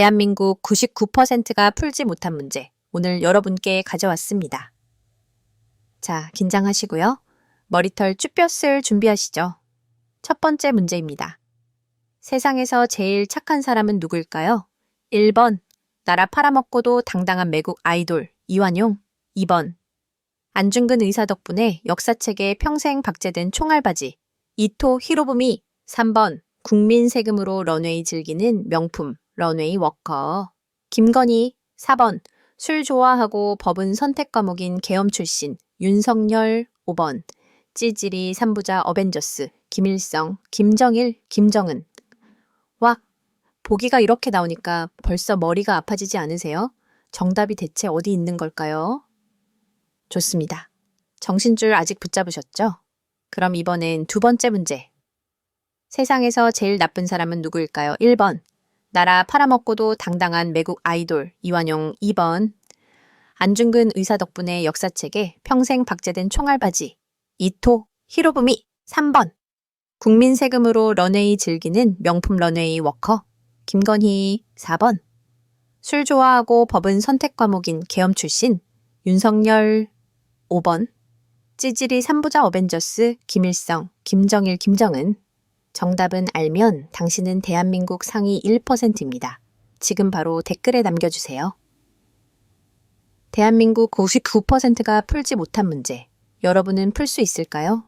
대한민국 99%가 풀지 못한 문제, 오늘 여러분께 가져왔습니다. 자, 긴장하시고요. 머리털 쭈뼛을 준비하시죠. 첫 번째 문제입니다. 세상에서 제일 착한 사람은 누구일까요? 1번, 나라 팔아먹고도 당당한 매국 아이돌 이완용. 2번, 안중근 의사 덕분에 역사책에 평생 박제된 총알바지 이토 히로부미. 3번, 국민 세금으로 런웨이 즐기는 명품 런웨이 워커. 김건희. 4번, 술 좋아하고 법은 선택 과목인 계엄 출신 윤석열. 5번, 찌질이 3부자 어벤져스 김일성, 김정일, 김정은. 와, 보기가 이렇게 나오니까 벌써 머리가 아파지지 않으세요? 정답이 대체 어디 있는 걸까요? 좋습니다. 정신줄 아직 붙잡으셨죠? 그럼 이번엔 두 번째 문제. 세상에서 제일 나쁜 사람은 누구일까요? 1번. 나라 팔아먹고도 당당한 매국 아이돌 이완용 2번. 안중근 의사 덕분에 역사책에 평생 박제된 총알바지 이토 히로부미 3번. 국민 세금으로 런웨이 즐기는 명품 런웨이 워커 김건희 4번. 술 좋아하고 법은 선택 과목인 계엄 출신 윤석열 5번. 찌질이 3부자 어벤져스 김일성, 김정일, 김정은. 정답은 알면 당신은 대한민국 상위 1%입니다. 지금 바로 댓글에 남겨주세요. 대한민국 99%가 풀지 못한 문제. 여러분은 풀 수 있을까요?